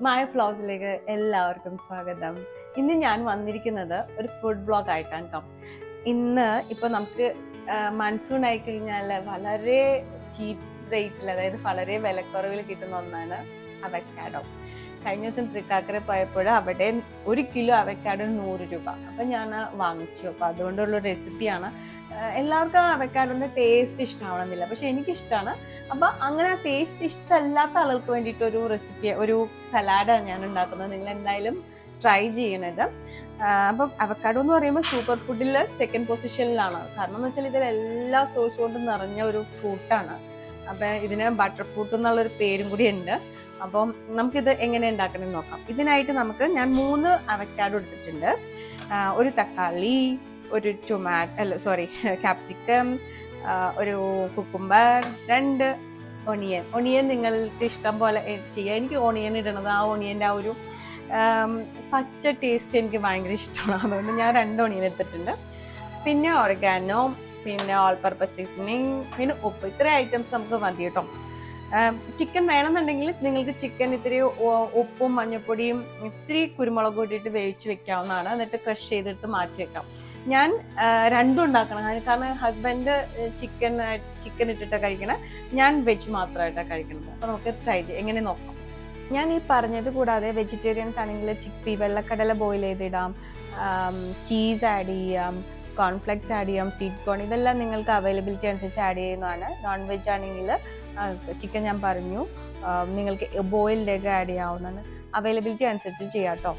മായ ഫ്ലോസിലേക്ക് എല്ലാവർക്കും സ്വാഗതം. ഇന്ന് ഞാൻ വന്നിരിക്കുന്നത് ഒരു ഫുഡ് ബ്ലോഗ് ആയിട്ടാണ് കേട്ടോ ഇന്ന് ഇപ്പൊ നമുക്ക് മൺസൂൺ ആയി കഴിഞ്ഞാൽ വളരെ ചീപ്പ് റേറ്റിൽ അതായത് വളരെ വിലക്കുറവിൽ കിട്ടുന്ന ഒന്നാണ് അവക്കാഡോ കഴിഞ്ഞ ദിവസം തൃക്കാക്കര പോയപ്പോൾ അവിടെ ഒരു കിലോ അവക്കാട് നൂറ് രൂപ. അപ്പം ഞാൻ വാങ്ങിച്ചു. അപ്പം അതുകൊണ്ടുള്ള റെസിപ്പിയാണ്. എല്ലാവർക്കും അവക്കാടിന്റെ ടേസ്റ്റ് ഇഷ്ടമാവണമെന്നില്ല പക്ഷെ എനിക്കിഷ്ടമാണ് അപ്പം അങ്ങനെ ആ ടേസ്റ്റ് ഇഷ്ടമല്ലാത്ത ആളുകൾക്ക് വേണ്ടിയിട്ട് ഒരു റെസിപ്പി ഒരു സലാഡാണ് ഞാൻ ഉണ്ടാക്കുന്നത്. നിങ്ങൾ എന്തായാലും ട്രൈ ചെയ്യണത് അപ്പം അവക്കാഡോ എന്ന് പറയുമ്പോൾ സൂപ്പർ ഫുഡിൽ സെക്കൻഡ് പൊസിഷനിലാണ് കാരണം എന്ന് വെച്ചാൽ ഇതിൽ എല്ലാ സോഴ്സ് കൊണ്ടും നിറഞ്ഞ ഒരു ഫ്രൂട്ടാണ് അപ്പം ഇതിന് ബട്ടർ ഫ്രൂട്ട് എന്നുള്ളൊരു പേരും കൂടി ഉണ്ട്. അപ്പം നമുക്കിത് എങ്ങനെ ഉണ്ടാക്കണമെന്ന് നോക്കാം. ഇതിനായിട്ട് നമുക്ക് ഞാൻ മൂന്ന് അവക്കാഡോ എടുത്തിട്ടുണ്ട്. ഒരു തക്കാളി ഒരു ടൊമാറ്റോ അല്ല സോറി ക്യാപ്സിക്കം ഒരു കുക്കുംബർ രണ്ട് ഒണിയൻ ഒണിയൻ നിങ്ങൾക്ക് ഇഷ്ടം പോലെ ചെയ്യാം. എനിക്ക് ഓണിയൻ ഇടണത്. ആ ഓണിയന്റെ ആ ഒരു പച്ച ടേസ്റ്റ് എനിക്ക് ഭയങ്കര ഇഷ്ടമാണ്. അതുകൊണ്ട് ഞാൻ രണ്ട് ഒണിയൻ എടുത്തിട്ടുണ്ട്. പിന്നെ ഓർഗാനോ പിന്നെ ഓൾ പർപ്പസ് സീസണിങ് പിന്നെ ഉപ്പ്. ഇത്രയും ഐറ്റംസ് നമുക്ക് മതി കേട്ടോ. ചിക്കൻ വേണമെന്നുണ്ടെങ്കിൽ നിങ്ങൾക്ക് ചിക്കൻ ഇത്തിരി ഉപ്പും മഞ്ഞൾപ്പൊടിയും ഇത്തിരി കുരുമുളക് ഇട്ടിട്ട് വേവിച്ച് വെക്കാവുന്നതാണ്. എന്നിട്ട് ക്രഷ് ചെയ്തെടുത്ത് മാറ്റി വെക്കാം. ഞാൻ രണ്ടും ഉണ്ടാക്കണം. കാരണം ഹസ്ബൻഡ് ചിക്കൻ ചിക്കൻ ഇട്ടിട്ടാണ് കഴിക്കണത് ഞാൻ വെജ് മാത്രമായിട്ടാണ് കഴിക്കുന്നത്. അപ്പോൾ നമുക്ക് ട്രൈ ചെയ്യാം. എങ്ങനെ നോക്കാം. ഞാൻ ഈ പറഞ്ഞത് കൂടാതെ വെജിറ്റേറിയൻസ് ആണെങ്കിൽ ചിക്പി വെള്ളക്കടല ബോയിൽ ചെയ്തിടാം. ചീസ് ആഡ് ചെയ്യാം. കോൺഫ്ലെക്സ് ആഡ് ചെയ്യാം സ്വീറ്റ് കോൺ ഇതെല്ലാം നിങ്ങൾക്ക് അവൈലബിലിറ്റി അനുസരിച്ച് ആഡ് ചെയ്യുന്നതാണ്. നോൺ വെജ് ആണെങ്കിൽ ചിക്കൻ ഞാൻ പറഞ്ഞു നിങ്ങൾക്ക് ബോയിൽഡ് എഗ് ആഡ് ചെയ്യാവുന്നതാണ്. അവൈലബിലിറ്റി അനുസരിച്ച് ചെയ്യാം കേട്ടോ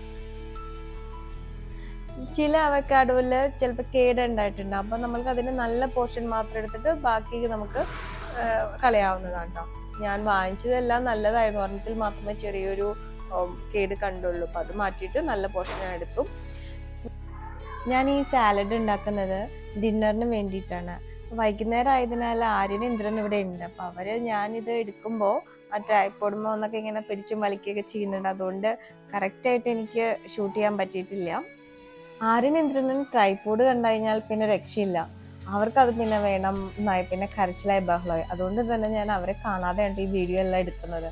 ചില അവക്കാഡോയിൽ ചിലപ്പോൾ കേട് ഉണ്ടായിട്ടുണ്ട്. അപ്പോൾ നമ്മൾക്ക് അതിന് നല്ല പോർഷൻ മാത്രം എടുത്തിട്ട് ബാക്കി നമുക്ക് കളയാവുന്നതാണ് കേട്ടോ ഞാൻ വാങ്ങിച്ചതെല്ലാം നല്ലതായിരുന്നു. ഒരെണ്ണത്തിൽ മാത്രമേ ചെറിയൊരു കേട് കണ്ടുള്ളൂ. അപ്പോൾ അത് മാറ്റിയിട്ട് നല്ല പോർഷൻ എടുത്തു. ഞാൻ ഈ സാലഡ് ഉണ്ടാക്കുന്നത് ഡിന്നറിന് വേണ്ടിയിട്ടാണ്. വൈകുന്നേരം ആയതിനാൽ ആര്യനും ഇന്ദ്രൻ ഇവിടെ ഉണ്ട്. അപ്പോൾ അവർ ഞാനിത് എടുക്കുമ്പോൾ ആ ട്രൈപ്പോടുമ്പോൾ ഒന്നൊക്കെ ഇങ്ങനെ പിടിച്ചും വലിക്കുകയൊക്കെ ചെയ്യുന്നുണ്ട്. അതുകൊണ്ട് കറക്റ്റായിട്ട് എനിക്ക് ഷൂട്ട് ചെയ്യാൻ പറ്റിയിട്ടില്ല. ആര്യൻ ഇന്ദ്രനും ട്രൈപ്പോഡ് കണ്ടു പിന്നെ രക്ഷയില്ല. അവർക്കത് പിന്നെ വേണം എന്നായി. പിന്നെ കരച്ചിലായി ബഹളമായി. അതുകൊണ്ട് തന്നെ ഞാൻ അവരെ കാണാതെയാണ് ഈ വീഡിയോ എല്ലാം എടുക്കുന്നത്.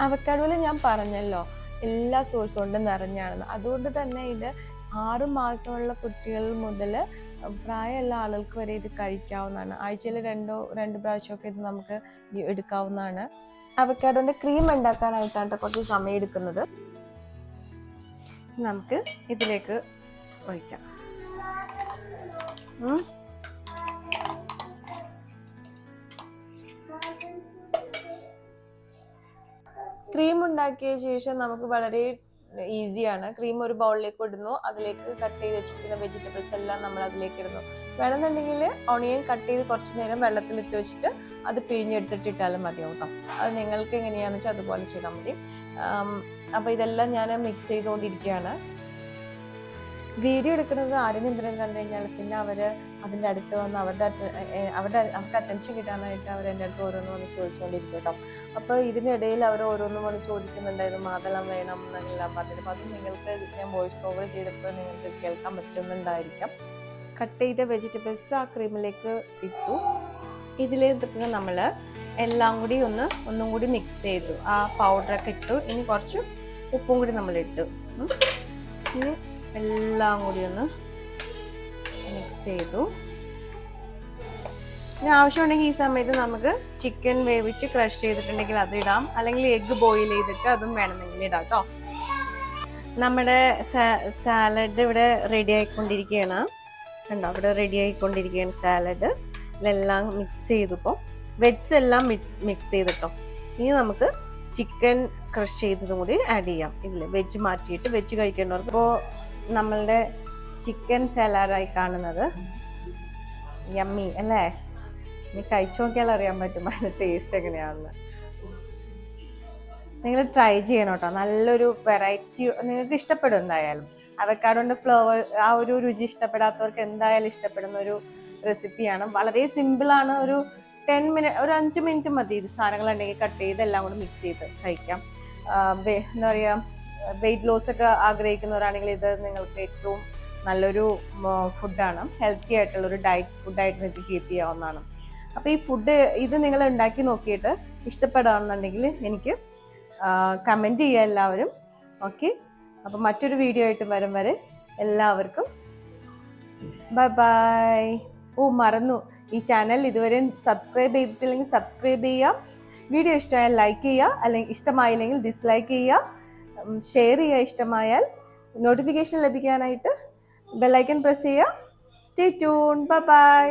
അവക്കാടുവിൽ ഞാൻ പറഞ്ഞല്ലോ എല്ലാ സോഴ്സും കൊണ്ടും നിറഞ്ഞാണെന്ന്. അതുകൊണ്ട് തന്നെ ഇത് ആറു മാസമുള്ള കുട്ടികൾ മുതൽ പ്രായമുള്ള ആളുകൾക്ക് വരെ ഇത് കഴിക്കാവുന്നതാണ്. ആഴ്ചയിൽ രണ്ടോ രണ്ട് പ്രാവശ്യമൊക്കെ ഇത് നമുക്ക് എടുക്കാവുന്നതാണ്. അവക്കാഡോന്റെ ക്രീം ഉണ്ടാക്കാനായിട്ടാണ് കുറച്ച് സമയം എടുക്കുന്നത്. നമുക്ക് ഇതിലേക്ക് ഒഴിക്കാം. ക്രീം ഉണ്ടാക്കിയ ശേഷം നമുക്ക് വളരെ ഈസിയാണ്. ക്രീം ഒരു ബൗളിലേക്ക് ഇടുന്നു. അതിലേക്ക് കട്ട് ചെയ്ത് വെച്ചിരിക്കുന്ന വെജിറ്റബിൾസ് എല്ലാം നമ്മൾ അതിലേക്ക് ഇടുന്നു. വേണമെന്നുണ്ടെങ്കിൽ ഓണിയൻ കട്ട് ചെയ്ത് കുറച്ച് നേരം വെള്ളത്തിൽ ഇട്ട് വെച്ചിട്ട് അത് പിഴിഞ്ഞെടുത്തിട്ട് ഇട്ടാലും മതിയാവും കേട്ടോ. അത് നിങ്ങൾക്ക് എങ്ങനെയാണെന്ന് വെച്ചാൽ അതുപോലെ ചെയ്താൽ മതി. അപ്പോൾ ഇതെല്ലാം ഞാൻ മിക്സ് ചെയ്തുകൊണ്ടിരിക്കുകയാണ്. വീഡിയോ എടുക്കുന്നത് ആരെന്നെന്തിനും കണ്ടു കഴിഞ്ഞാൽ പിന്നെ അവർ അതിന്റെ അടുത്ത് വന്ന് അവരുടെ അവരുടെ അവർക്ക് അറ്റൻഷൻ കിട്ടാനായിട്ട് അവർ എന്റെ അടുത്ത് ഓരോന്ന് വന്ന് ചോദിച്ചുകൊണ്ടിരിക്കും കേട്ടോ. അപ്പോൾ ഇതിനിടയിൽ അവർ ഓരോന്നും വന്ന് ചോദിക്കുന്നുണ്ടായിരുന്നു മാതളം വേണം എന്നെല്ലാം പറഞ്ഞിട്ട് അത് നിങ്ങൾക്ക് ഞാൻ വോയിസ് ഓവർ ചെയ്തപ്പോൾ നിങ്ങൾക്ക് കേൾക്കാൻ പറ്റുന്നുണ്ടായിരിക്കാം. കട്ട് ചെയ്ത വെജിറ്റബിൾസ് ആ ക്രീമിലേക്ക് ഇട്ടു. ഇതിലേക്ക് നമ്മൾ എല്ലാം കൂടി ഒന്ന് ഒന്നും കൂടി മിക്സ് ചെയ്തു. ആ പൗഡറൊക്കെ ഇട്ടു. ഇനി കുറച്ച് ഉപ്പും കൂടി നമ്മൾ ഇട്ടു. ഇനി എല്ലാം കൂടി ഒന്ന് മിക്സ് ചെയ്തു. ഇനി ആവശ്യമുണ്ടെങ്കിൽ ഈ സമയത്ത് നമുക്ക് ചിക്കൻ വേവിച്ച് ക്രഷ് ചെയ്തിട്ടുണ്ടെങ്കിൽ അത് ഇടാം. അല്ലെങ്കിൽ എഗ്ഗ് ബോയിൽ ചെയ്തിട്ട് അതും വേണമെങ്കിൽ ഇടാം കേട്ടോ നമ്മുടെ സാലഡ് ഇവിടെ റെഡി ആയിക്കൊണ്ടിരിക്കുകയാണ്. കണ്ടോ? അവിടെ റെഡി ആയിക്കൊണ്ടിരിക്കുകയാണ് സാലഡ് ഇതിലെല്ലാം മിക്സ് ചെയ്തിപ്പോൾ വെജ് എല്ലാം മിക്സ് ചെയ്തിട്ടോ. ഇനി നമുക്ക് ചിക്കൻ ക്രഷ് ചെയ്തതും കൂടി ആഡ് ചെയ്യാം. ഇതിൽ വെജ് മാറ്റിയിട്ട് വെജ് കഴിക്കേണ്ടവർക്ക്. ഇപ്പോൾ നമ്മളുടെ ചിക്കൻ സലാഡായി കാണുന്നത്. യമ്മി അല്ലേ? ഇനി കഴിച്ചു നോക്കിയാൽ അറിയാൻ പറ്റും അതിന്റെ ടേസ്റ്റ് എങ്ങനെയാണെന്ന്. നിങ്ങൾ ട്രൈ ചെയ്യണം കേട്ടോ. നല്ലൊരു വെറൈറ്റി നിങ്ങൾക്ക് ഇഷ്ടപ്പെടും എന്തായാലും. അവക്കാടുകൊണ്ട് ഫ്ലവർ ആ ഒരു രുചി ഇഷ്ടപ്പെടാത്തവർക്ക് എന്തായാലും ഇഷ്ടപ്പെടുന്ന ഒരു റെസിപ്പിയാണ് വളരെ സിമ്പിളാണ് ഒരു ടെൻ മിനിറ്റ് ഒരു അഞ്ച് മിനിറ്റ് മതി. ഇത് സാധനങ്ങളുണ്ടെങ്കിൽ കട്ട് ചെയ്ത് എല്ലാം കൂടി മിക്സ് ചെയ്ത് കഴിക്കാം. എന്താ പറയുക വെയിറ്റ് ലോസ് ഒക്കെ ആഗ്രഹിക്കുന്നവരാണെങ്കിൽ ഇത് നിങ്ങൾക്ക് ഏറ്റവും നല്ലൊരു ഫുഡാണ്. ഹെൽത്തി ആയിട്ടുള്ള ഒരു ഡയറ്റ് ഫുഡായിട്ട് നിങ്ങൾക്ക് കീപ്പ് ചെയ്യാവുന്നതാണ്. അപ്പോൾ ഈ ഫുഡ് ഇത് നിങ്ങൾ ഉണ്ടാക്കി നോക്കിയിട്ട് ഇഷ്ടപ്പെടുകയാണെന്നുണ്ടെങ്കിൽ എനിക്ക് കമന്റ് ചെയ്യുക എല്ലാവരും. ഓക്കെ? അപ്പോൾ മറ്റൊരു വീഡിയോ ആയിട്ട് വരും വരെ എല്ലാവർക്കും. Bye bye. ഓ മറന്നു. ഈ ചാനൽ ഇതുവരെ സബ്സ്ക്രൈബ് ചെയ്തിട്ടില്ലെങ്കിൽ സബ്സ്ക്രൈബ് ചെയ്യുക. വീഡിയോ ഇഷ്ടമായാൽ ലൈക്ക് ചെയ്യുക. അല്ലെങ്കിൽ ഇഷ്ടമായില്ലെങ്കിൽ ഡിസ്ലൈക്ക് ചെയ്യുക. ഷെയർ ചെയ്യുക ഇഷ്ടമായാൽ നോട്ടിഫിക്കേഷൻ ലഭിക്കാനായിട്ട് ബെല്ലൈക്കൺ പ്രസ് ചെയ്യുക. Stay tune bye